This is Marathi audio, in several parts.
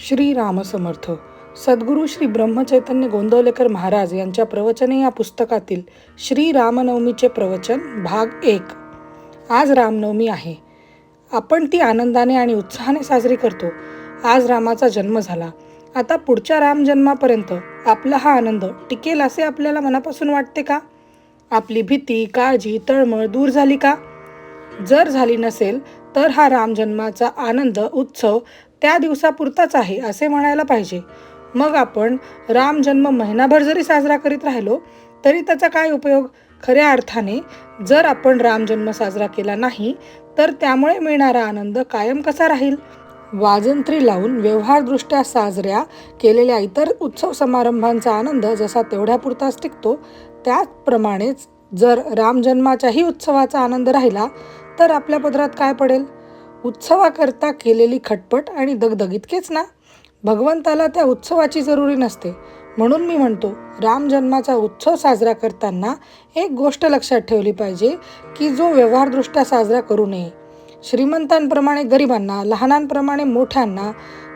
श्री रामसमर्थ सद्गुरू श्री ब्रह्मचैतन्य गोंदवलेकर महाराज यांच्या प्रवचने या पुस्तकातील श्री रामनवमीचे प्रवचन भाग एक. आज रामनवमी आहे. आपण ती आनंदाने आणि उत्साहाने साजरी करतो. आज रामाचा जन्म झाला. आता पुढच्या रामजन्मापर्यंत आपला हा आनंद टिकेल असे आपल्याला मनापासून वाटते का? आपली भीती काळजी तळमळ दूर झाली का? जर झाली नसेल तर हा रामजन्माचा आनंद उत्सव त्या दिवसापुरताच आहे असे म्हणायला पाहिजे. मग आपण राम जन्म महिनाभर जरी साजरा करीत राहिलो तरी त्याचा काय उपयोग? खऱ्या अर्थाने जर आपण राम जन्म साजरा केला नाही तर त्यामुळे मिळणारा आनंद कायम कसा राहील? वाजंत्री लावून व्यवहारदृष्ट्या साजऱ्या केलेल्या इतर उत्सव समारंभांचा आनंद जसा तेवढ्यापुरताच टिकतो त्याचप्रमाणेच जर रामजन्माच्याही उत्सवाचा आनंद राहिला तर आपल्या पदरात काय पडेल? उत्सवाकरता केलेली खटपट आणि दगदग इतकेच ना? भगवंताला त्या उत्सवाची जरुरी नसते. म्हणून मी म्हणतो राम जन्माचा उत्सव साजरा करताना एक गोष्ट लक्षात ठेवली पाहिजे की जो व्यवहारदृष्ट्या साजरा करू नये. श्रीमंतांप्रमाणे गरिबांना लहानांप्रमाणे मोठ्यांना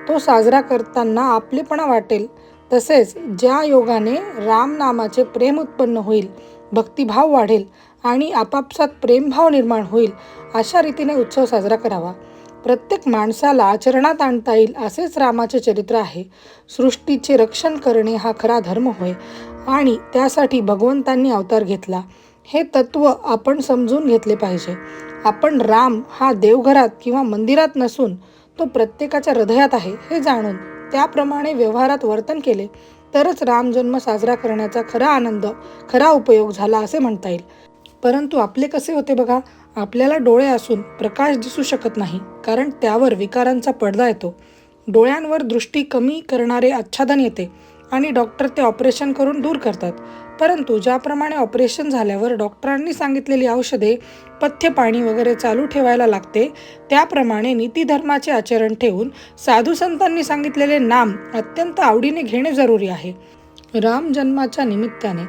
तो साजरा करताना आपलेपणा वाटेल. तसेच ज्या योगाने रामनामाचे प्रेम उत्पन्न होईल भक्तिभाव वाढेल आणि आपापसात प्रेमभाव निर्माण होईल अशा रीतीने उत्सव साजरा करावा. प्रत्येक माणसाला आचरणात आणता येईल असेच रामाचे चरित्र आहे. सृष्टीचे रक्षण करणे हा खरा धर्म होय आणि त्यासाठी भगवंतांनी अवतार घेतला. हे तत्व आपण समजून घेतले पाहिजे. आपण राम हा देवघरात किंवा मंदिरात नसून तो प्रत्येकाच्या हृदयात आहे हे जाणून त्याप्रमाणे व्यवहारात वर्तन केले. तरच रामजन्म साजरा करण्याचा खरा आनंद खरा उपयोग झाला असे म्हणता येईल. परंतु आपले कसे होते बघा? आपल्याला डोळे असून प्रकाश दिसू शकत नाही कारण त्यावर विकारांचा पडदा येतो. डोळ्यांवर दृष्टी कमी करणारे आच्छादन येते. आणि डॉक्टर ते ऑपरेशन करून दूर करतात. परंतु ज्याप्रमाणे ऑपरेशन झाल्यावर डॉक्टरांनी सांगितलेली औषधे पथ्य पाणी वगैरे चालू ठेवायला लागते त्याप्रमाणे नीतीधर्माचे आचरण ठेवून साधू संतांनी सांगितलेले नाम अत्यंत आवडीने घेणे जरुरी आहे. राम जन्माच्या निमित्ताने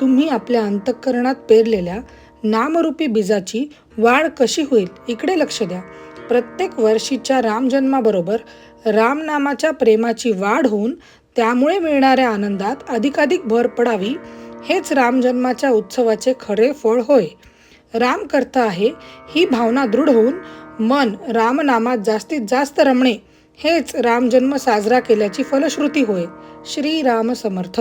तुम्ही आपल्या अंतःकरणात पेरलेल्या नामरूपी बीजाची वाढ कशी होईल इकडे लक्ष द्या. प्रत्येक वर्षीच्या रामजन्माबरोबर रामनामाच्या प्रेमाची वाढ होऊन त्यामुळे मिळणाऱ्या आनंदात अधिकाधिक भर पडावी हेच रामजन्माच्या उत्सवाचे खरे फळ होय. राम करता आहे ही भावना दृढ होऊन मन रामनामात जास्तीत जास्त रमणे हेच रामजन्म साजरा केल्याची फलश्रुती होय. श्री राम समर्थ.